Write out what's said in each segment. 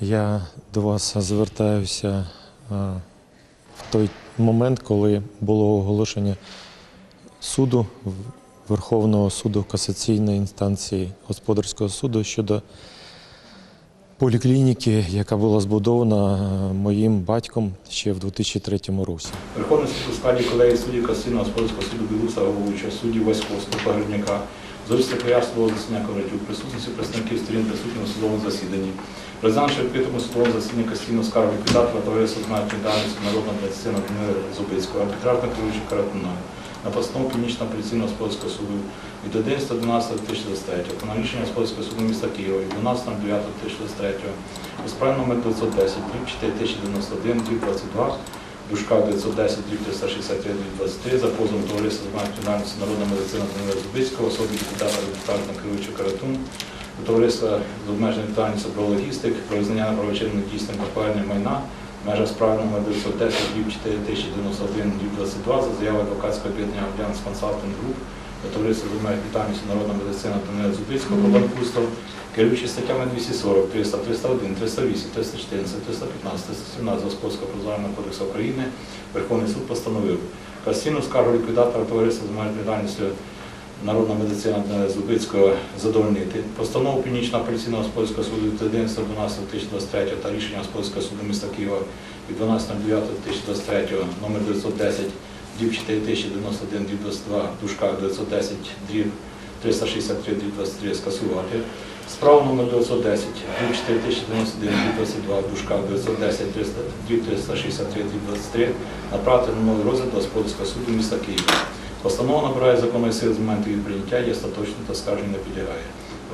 Я до вас звертаюся е, в той момент, коли було оголошення суду Верховного суду касаційної інстанції господарського суду щодо поліклініки, яка була збудована е, моїм батьком ще в 2003 році. Верховний суд у складі колегії суддів Касційного господарського суду Білуса головуючого судді Васьковського Погребняка, Зорського пояснювало засідання комітету, присутності представників сторін присутніх у судовому засіданні, признавши відкритому судовому засіданні Касційного скаргу ліквідатора товариства з метрів дальності народного медицина Данила Зубицького, арбітражно керуючи каратуною, на постанову Північного апеляційного господарського суду від 11.12.2023 та на рішення господарського суду міста Києва від 12.09.2023 у справі номер 910, дріб 4091, дріб 22, дужка 910, дріб 363 23 за позовом товариства з метрів дальності народна медицина Данила Зубицького, особі депутата арбітражно керуючи каратун, до товариства з обмеженою відповідальністю про логістик, про визнання неправочинним дійсним та повернення майна в межах справи номер 910, дріб 4091, дріб 22 за заявою адвокатського об'єднання Альянс Консалтинг Груп до товариства з обмеженою відповідальністю народна медицина Данила Зубицького про банкрутство, керуючи статтями 240, 300, 301, 308, 314, 315, 317 Господарського процесуального кодексу України Верховний суд постановив Касційну скаргу ліквідатора товариства з обмеженою відповідальністю Народна медицина Зубицького задовольнити. Постанову Північного апеляційного господарського суду від 11.12.2023 та рішення господарського суду міста Києва від 12.09.2023 номер 910 дріб 4091 дріб 22 дужка 910 дріб 363 дріб 23 скасувати. Справу номер 910 дріб 4091 дріб 22 дужка 910 300 дріб 363 дріб 23 направити на новий розгляд господарського суду міста Києва. Постанова набирає законної сили з моменту її прийняття, є остаточно та скаржень не підлягає.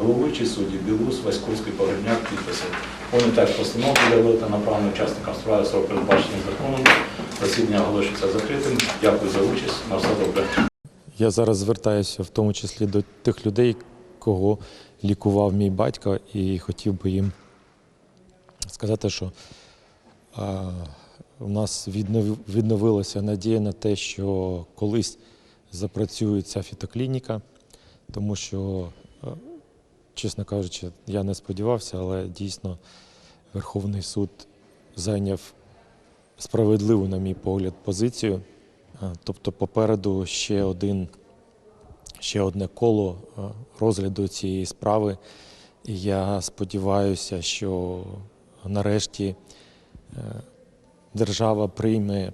Головуючий судді Білус, Васьковський, Погребняк підписи. Вони теж постанову буде видати направлено учасникам справи срок передбачений законом. Засідання оголошується закритим. Дякую за участь. На все добре. Я зараз звертаюся в тому числі до тих людей, кого лікував мій батько, і хотів би їм сказати, що у нас віднов- відновилася надія на те, що колись запрацює ця фітоклініка, тому що, чесно кажучи, я не сподівався, але дійсно Верховний суд зайняв справедливу, на мій погляд, позицію. Тобто попереду ще один, ще одне коло розгляду цієї справи. І я сподіваюся, що нарешті е, держава прийме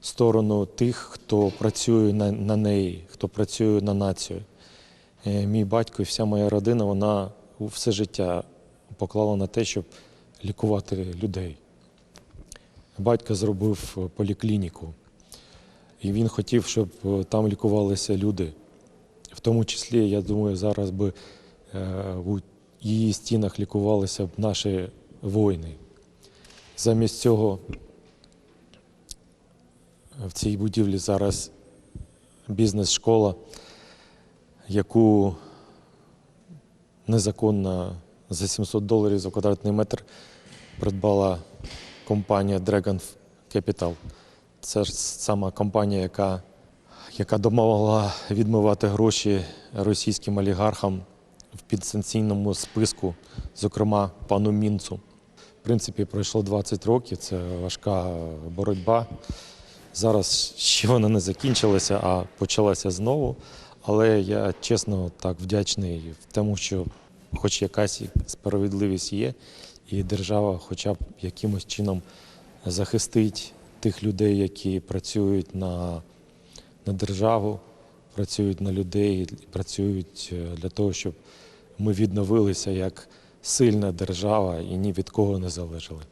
сторону тих, хто працює на, на неї, хто працює на націю. Е, Мій батько і вся моя родина, вона все життя поклала на те, щоб лікувати людей. Батько зробив е, поліклініку, і він хотів, щоб е, там лікувалися люди. В тому числі, я думаю, зараз би е, у її стінах лікувалися б наші воїни. Замість цього в цій будівлі зараз бізнес-школа, яку незаконно за 700 доларів за квадратний метр придбала компанія Dragon Capital. Це ж сама компанія, яка, яка допомогла відмивати гроші російським олігархам в підсанкційному списку, зокрема пану Мінцу. В принципі, пройшло 20 років, це важка боротьба. Зараз ще вона не закінчилася, а почалася знову. Але я чесно так вдячний в тому, що хоч якась справедливість є, і держава хоча б якимось чином захистить тих людей, які працюють на, на державу, працюють на людей, працюють е, для того, щоб ми відновилися як сильна держава і ні від кого не залежали.